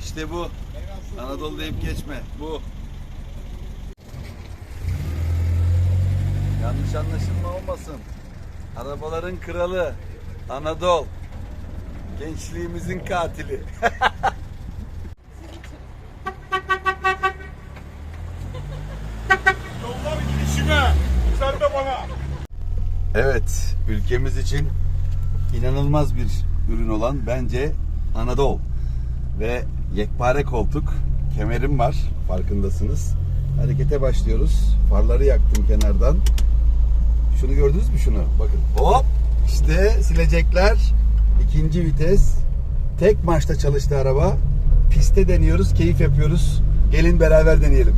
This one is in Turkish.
İşte bu. Anadolu deyip geçme. Bu. Yanlış anlaşılma olmasın. Arabaların kralı. Anadolu. Gençliğimizin katili. Evet, ülkemiz için inanılmaz bir ürün olan bence Anadolu ve yekpare koltuk kemerim var farkındasınız. Harekete başlıyoruz. Farları yaktım kenardan. Şunu gördünüz mü şunu? Bakın. Hop! İşte silecekler. ikinci vites. Tek marşta çalıştı araba. Piste deniyoruz, keyif yapıyoruz. Gelin beraber deneyelim.